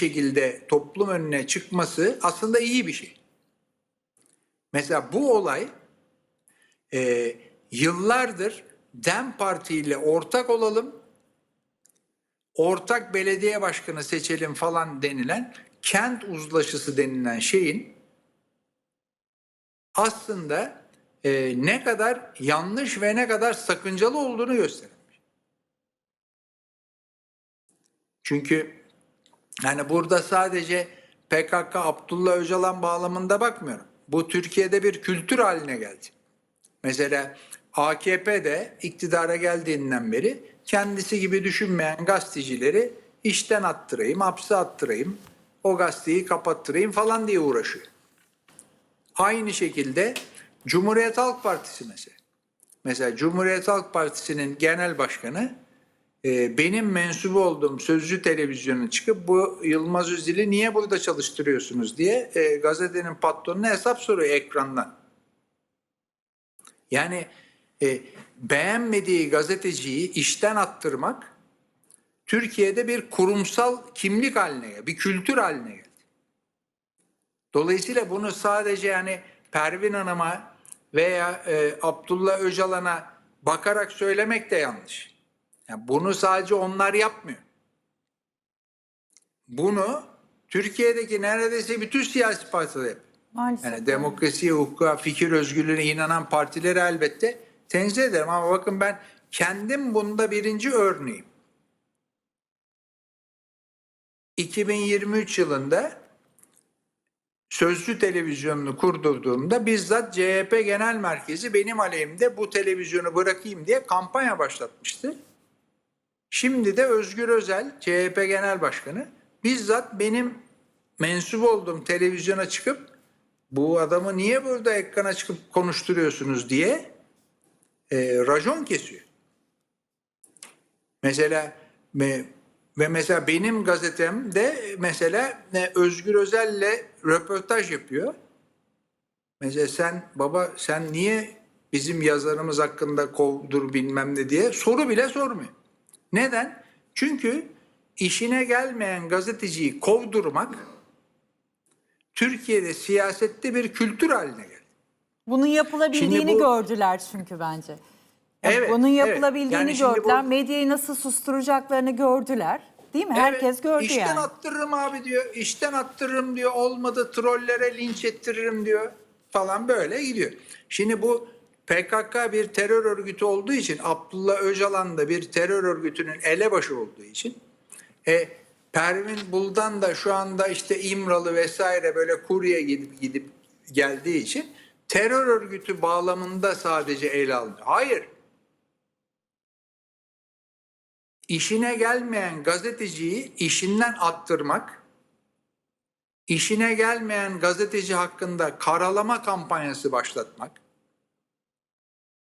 şekilde toplum önüne çıkması aslında iyi bir şey. Mesela bu olay e, yıllardır DEM Parti ile ortak olalım, ortak belediye başkanı seçelim falan denilen kent uzlaşısı denilen şeyin aslında e, ne kadar yanlış ve ne kadar sakıncalı olduğunu göstermiş. Çünkü yani burada sadece PKK Abdullah Öcalan bağlamında bakmıyorum. Bu Türkiye'de bir kültür haline geldi. Mesela AKP de iktidara geldiğinden beri kendisi gibi düşünmeyen gazetecileri işten attırayım, hapse attırayım, o gazeteyi kapattırayım falan diye uğraşıyor. Aynı şekilde Cumhuriyet Halk Partisi mesela. Mesela Cumhuriyet Halk Partisi'nin genel başkanı benim mensubu olduğum Sözcü Televizyonu'na çıkıp bu Yılmaz Özdil'i niye burada çalıştırıyorsunuz diye e, gazetenin patronuna hesap soruyor ekrandan. Yani e, beğenmediği gazeteciyi işten attırmak Türkiye'de bir kurumsal kimlik haline bir kültür haline geldi. Dolayısıyla bunu sadece yani Pervin Hanım'a veya e, Abdullah Öcalan'a bakarak söylemek de yanlış. Yani bunu sadece onlar yapmıyor. Bunu Türkiye'deki neredeyse bütün siyasi partiler yapıyor. Maalesef. Yani demokrasiye, hukuka, fikir özgürlüğüne inanan partileri elbette tenzih ederim. Ama bakın ben kendim bunda birinci örneğim. 2023 yılında Sözcü televizyonunu kurdurduğumda bizzat CHP Genel Merkezi benim aleyhimde bu televizyonu bırakayım diye kampanya başlatmıştı. Şimdi de Özgür Özel, CHP Genel Başkanı, bizzat benim mensup olduğum televizyona çıkıp bu adamı niye burada ekrana çıkıp konuşturuyorsunuz diye e, racon kesiyor. Mesela me- ve mesela benim gazetemde mesela ne Özgür Özel'le röportaj yapıyor. Mesela sen baba sen niye bizim yazarımız hakkında kovdur bilmem ne diye soru bile sormuyor. Neden? Çünkü işine gelmeyen gazeteciyi kovdurmak Türkiye'de siyasette bir kültür haline geldi. Bunun yapılabildiğini bu- gördüler çünkü bence. Yani Evet, bunun evet. yapılabildiğini Yani şimdi bu- gördüler. Medyayı nasıl susturacaklarını gördüler. Değil mi? Herkes Evet, gördü işten yani. attırırım abi diyor. İşten attırırım diyor. Olmadı trollere linç ettiririm diyor. Falan böyle gidiyor. Şimdi bu PKK bir terör örgütü olduğu için Abdullah Öcalan da bir terör örgütünün elebaşı olduğu için e, Pervin Buldan da şu anda işte İmralı vesaire böyle kurye gidip gidip geldiği için terör örgütü bağlamında sadece ele alınıyor. Hayır. işine gelmeyen gazeteciyi işinden attırmak, işine gelmeyen gazeteci hakkında karalama kampanyası başlatmak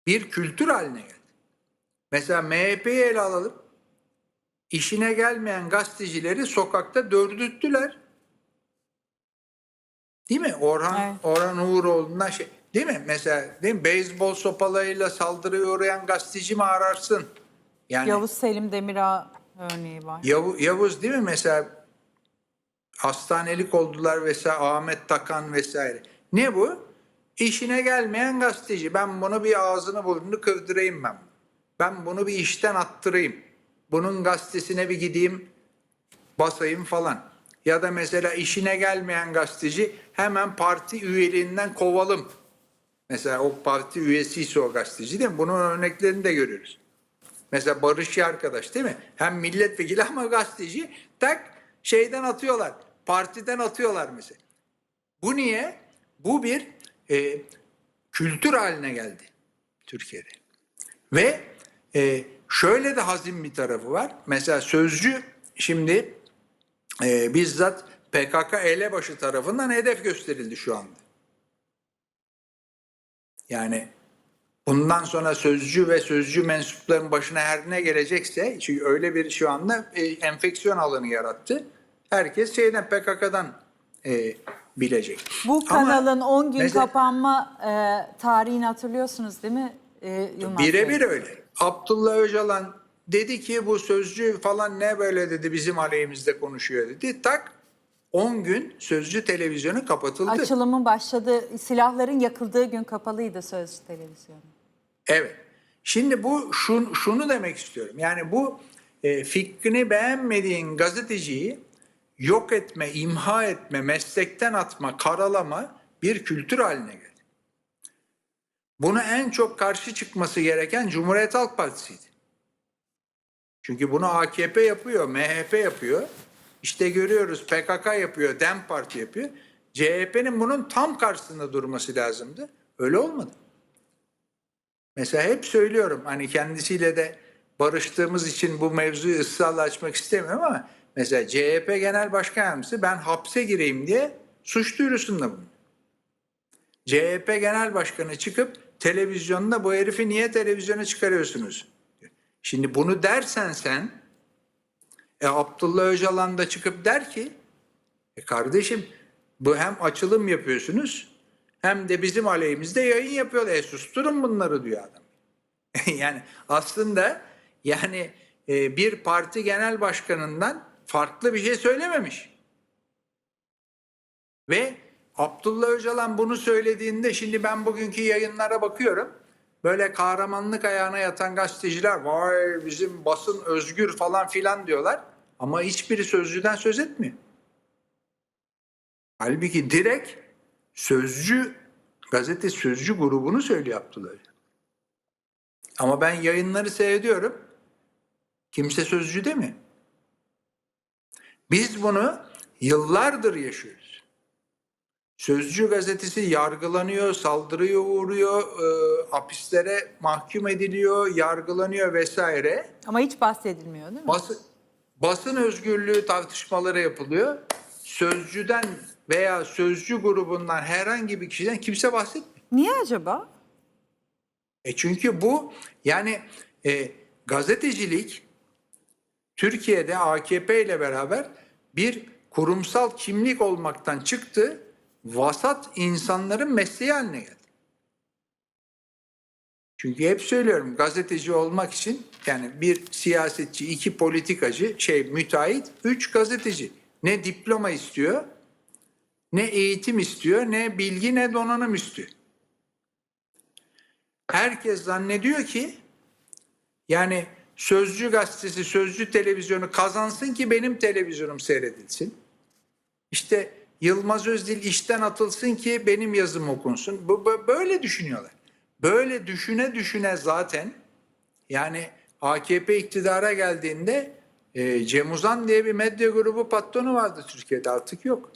bir kültür haline geldi. Mesela MHP'yi ele alalım. İşine gelmeyen gazetecileri sokakta dördüttüler. Değil mi? Orhan Evet. Orhan Uğuroğlu'na şey değil mi? Mesela değil mi? Beyzbol sopalarıyla saldırıya uğrayan gazeteci mi ararsın? Yani Yavuz Selim Demirağ örneği var. Yavu- Yavuz değil mi mesela hastanelik oldular vesaire Ahmet Takan vesaire. Ne bu? İşine gelmeyen gazeteci. Ben bunu bir ağzını burnunu kırdırayım ben. Ben bunu bir işten attırayım. Bunun gazetesine bir gideyim basayım falan. Ya da mesela işine gelmeyen gazeteci hemen parti üyeliğinden kovalım. Mesela o parti üyesiyse o gazeteci değil mi? Bunun örneklerini de görüyoruz. Mesela Barışçı arkadaş değil mi? Hem milletvekili ama gazeteci tak şeyden atıyorlar. Partiden atıyorlar mesela. Bu niye? Bu bir e, kültür haline geldi Türkiye'de. Ve e, şöyle de hazin bir tarafı var. Mesela Sözcü şimdi e, bizzat PKK elebaşı tarafından hedef gösterildi şu anda. Yani bundan sonra sözcü ve sözcü mensupların başına her ne gelecekse çünkü öyle bir şu anda e, enfeksiyon alanı yarattı. Herkes şeyden PKK'dan e, bilecek. Bu Ama kanalın 10 gün mesela- kapanma e, tarihini hatırlıyorsunuz değil mi e, Yılmaz? Birebir öyle. Abdullah Öcalan dedi ki bu sözcü falan ne böyle dedi bizim aleyhimizde konuşuyor dedi. Tak 10 gün Sözcü televizyonu kapatıldı. Açılımın başladığı, silahların yakıldığı gün kapalıydı Sözcü Televizyonu. Evet. Şimdi bu şun, şunu demek istiyorum. Yani bu e, fikrini beğenmediğin gazeteciyi yok etme, imha etme, meslekten atma, karalama bir kültür haline geldi. Buna en çok karşı çıkması gereken Cumhuriyet Halk Partisi'ydi. Çünkü bunu AKP yapıyor, MHP yapıyor. İşte görüyoruz PKK yapıyor, DEM Parti yapıyor. CHP'nin bunun tam karşısında durması lazımdı. Öyle olmadı. Mesela hep söylüyorum hani kendisiyle de barıştığımız için bu mevzuyu ısrarla açmak istemiyorum ama mesela CHP Genel Başkan Yardımcısı ben hapse gireyim diye suç duyurusunda bulundu. CHP Genel Başkanı çıkıp televizyonda bu herifi niye televizyona çıkarıyorsunuz? Şimdi bunu dersen sen e, Abdullah Öcalan da çıkıp der ki e kardeşim bu hem açılım yapıyorsunuz hem de bizim aleyhimizde yayın yapıyorlar. E susturun bunları diyor adam. yani aslında yani e, bir parti genel başkanından farklı bir şey söylememiş. Ve Abdullah Öcalan bunu söylediğinde şimdi ben bugünkü yayınlara bakıyorum. Böyle kahramanlık ayağına yatan gazeteciler vay bizim basın özgür falan filan diyorlar. Ama hiçbiri sözcüden söz etmiyor. Halbuki direkt sözcü gazete sözcü grubunu söylüyor Abdullah. Ama ben yayınları seyrediyorum. Kimse sözcü mi? Biz bunu yıllardır yaşıyoruz. Sözcü gazetesi yargılanıyor, saldırıya uğruyor, e, hapislere mahkum ediliyor, yargılanıyor vesaire. Ama hiç bahsedilmiyor değil mi? Basın, basın özgürlüğü tartışmaları yapılıyor. Sözcüden veya sözcü grubundan herhangi bir kişiden kimse bahsetmiyor. Niye acaba? E çünkü bu yani e, gazetecilik Türkiye'de AKP ile beraber bir kurumsal kimlik olmaktan çıktı, vasat insanların mesleği haline geldi. Çünkü hep söylüyorum gazeteci olmak için yani bir siyasetçi, iki politikacı, şey müteahhit, üç gazeteci. Ne diploma istiyor, ne eğitim istiyor, ne bilgi, ne donanım istiyor. Herkes zannediyor ki yani Sözcü gazetesi, Sözcü televizyonu kazansın ki benim televizyonum seyredilsin. İşte Yılmaz Özdil işten atılsın ki benim yazım okunsun. Bu, böyle düşünüyorlar. Böyle düşüne düşüne zaten yani AKP iktidara geldiğinde e, Cem Uzan diye bir medya grubu patronu vardı Türkiye'de artık yok.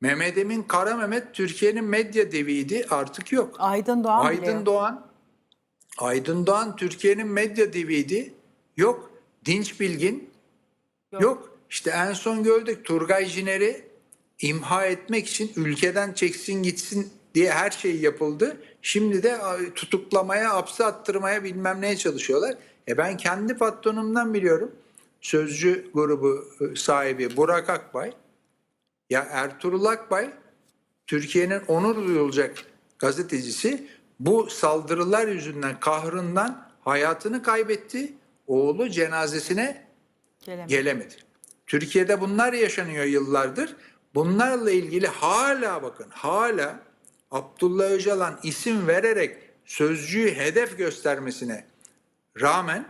Mehmet Emin Kara Mehmet Türkiye'nin medya deviydi artık yok. Aydın Doğan bile Aydın yok. Doğan Aydın Doğan Türkiye'nin medya deviydi. Yok. Dinç Bilgin Yok. yok. İşte en son gördük Turgay Jiner'i imha etmek için ülkeden çeksin gitsin diye her şey yapıldı. Şimdi de tutuklamaya, hapse attırmaya bilmem neye çalışıyorlar. E ben kendi patronumdan biliyorum. Sözcü grubu e, sahibi Burak Akbay. Ya Ertuğrul Akbay Türkiye'nin onur duyulacak gazetecisi bu saldırılar yüzünden kahrından hayatını kaybetti. Oğlu cenazesine Gelemedi. gelemedi. Türkiye'de bunlar yaşanıyor yıllardır. Bunlarla ilgili hala bakın hala Abdullah Öcalan isim vererek sözcüyü hedef göstermesine rağmen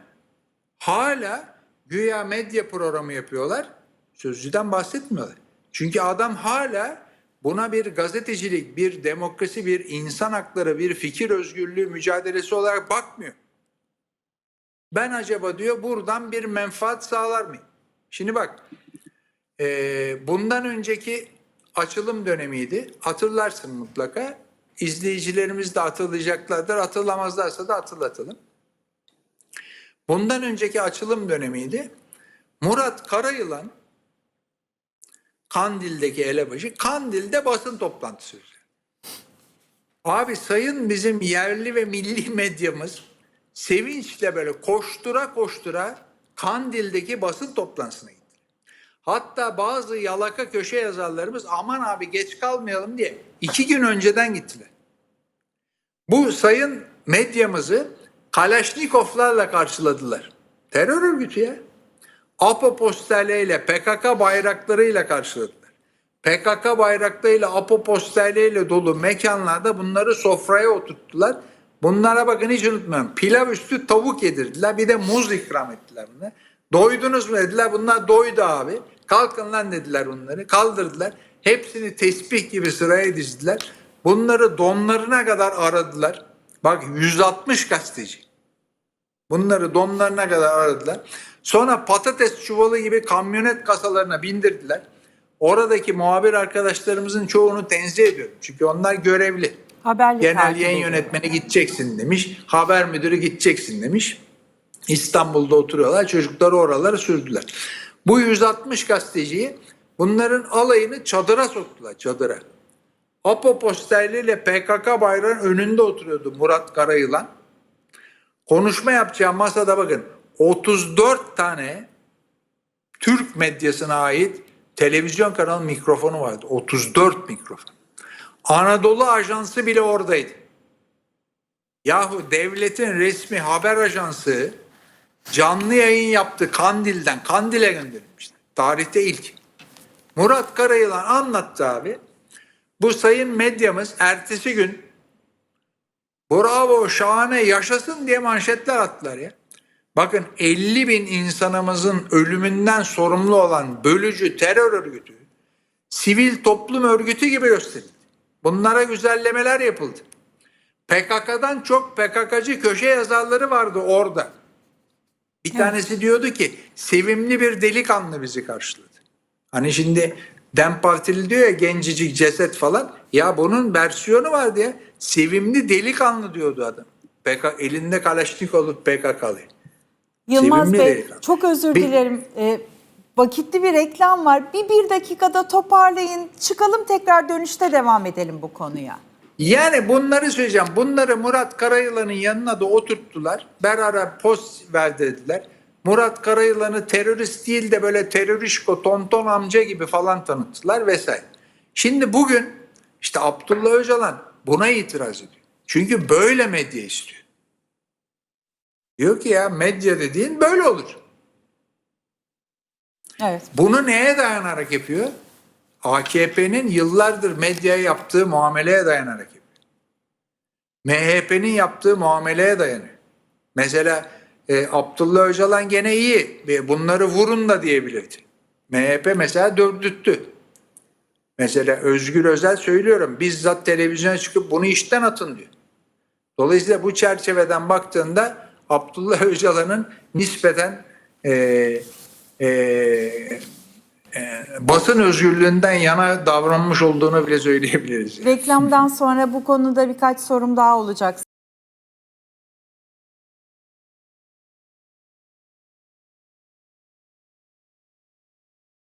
hala güya medya programı yapıyorlar. Sözcüden bahsetmiyorlar. Çünkü adam hala buna bir gazetecilik, bir demokrasi, bir insan hakları, bir fikir özgürlüğü mücadelesi olarak bakmıyor. Ben acaba diyor buradan bir menfaat sağlar mıyım? Şimdi bak e, bundan önceki açılım dönemiydi. Hatırlarsın mutlaka. İzleyicilerimiz de hatırlayacaklardır. Hatırlamazlarsa da hatırlatalım. Bundan önceki açılım dönemiydi. Murat Karayılan Kandil'deki elebaşı Kandil'de basın toplantısı. Abi sayın bizim yerli ve milli medyamız sevinçle böyle koştura koştura Kandil'deki basın toplantısına gitti. Hatta bazı yalaka köşe yazarlarımız aman abi geç kalmayalım diye iki gün önceden gittiler. Bu sayın medyamızı Kalaşnikovlarla karşıladılar. Terör örgütü ya. APO posterleriyle, PKK bayraklarıyla karşıladılar. PKK bayraklarıyla, APO posterleriyle dolu mekanlarda bunları sofraya oturttular. Bunlara bakın hiç unutmuyorum. Pilav üstü tavuk yedirdiler. Bir de muz ikram ettiler bunlara. Doydunuz mu dediler. Bunlar doydu abi. Kalkın lan dediler bunları. Kaldırdılar. Hepsini tesbih gibi sıraya dizdiler. Bunları donlarına kadar aradılar. Bak 160 gazeteci. Bunları donlarına kadar aradılar. Sonra patates çuvalı gibi kamyonet kasalarına bindirdiler. Oradaki muhabir arkadaşlarımızın çoğunu tenzih ediyorum. Çünkü onlar görevli. Haberli Genel yayın yönetmeni gideceksin demiş. Haber müdürü gideceksin demiş. İstanbul'da oturuyorlar. Çocukları oralara sürdüler. Bu 160 gazeteciyi bunların alayını çadıra soktular. Çadıra. Apo posterleriyle PKK bayrağının önünde oturuyordu Murat Karayılan. Konuşma yapacağı masada bakın 34 tane Türk medyasına ait televizyon kanalı mikrofonu vardı. 34 mikrofon. Anadolu Ajansı bile oradaydı. Yahu devletin resmi haber ajansı canlı yayın yaptı Kandil'den. Kandil'e gönderilmişler. Tarihte ilk. Murat Karayılan anlattı abi. Bu sayın medyamız ertesi gün bravo şahane yaşasın diye manşetler attılar ya. Bakın 50 bin insanımızın ölümünden sorumlu olan bölücü terör örgütü sivil toplum örgütü gibi gösterildi. Bunlara güzellemeler yapıldı. PKK'dan çok PKK'cı köşe yazarları vardı orada. Bir tanesi diyordu ki sevimli bir delikanlı bizi karşıladı. Hani şimdi Dem Partili diyor ya gencicik ceset falan. Ya bunun versiyonu vardı ya. Sevimli delikanlı diyordu adam. PK, elinde Kalaşnikov PKK'lı. Yılmaz Sevimli Bey delikanlı. çok özür Bir- dilerim. Ee, vakitli bir reklam var. Bir bir dakikada toparlayın. Çıkalım tekrar dönüşte devam edelim bu konuya. Yani bunları söyleyeceğim. Bunları Murat Karayılan'ın yanına da oturttular. Beraber post verdirdiler. Murat Karayılan'ı terörist değil de böyle terörişko, tonton amca gibi falan tanıttılar vesaire. Şimdi bugün işte Abdullah Öcalan buna itiraz ediyor. Çünkü böyle medya istiyor. Diyor ki ya medya dediğin böyle olur. Evet. Bunu neye dayanarak yapıyor? AKP'nin yıllardır medyaya yaptığı muameleye dayanarak yapıyor. MHP'nin yaptığı muameleye dayanıyor. Mesela e, Abdullah Öcalan gene iyi. ve Bunları vurun da diyebilirdi. MHP mesela dövdürttü. Mesela Özgür Özel söylüyorum bizzat televizyona çıkıp bunu işten atın diyor. Dolayısıyla bu çerçeveden baktığında Abdullah Öcalan'ın nispeten e, e, e, basın özgürlüğünden yana davranmış olduğunu bile söyleyebiliriz. Reklamdan sonra bu konuda birkaç sorum daha olacak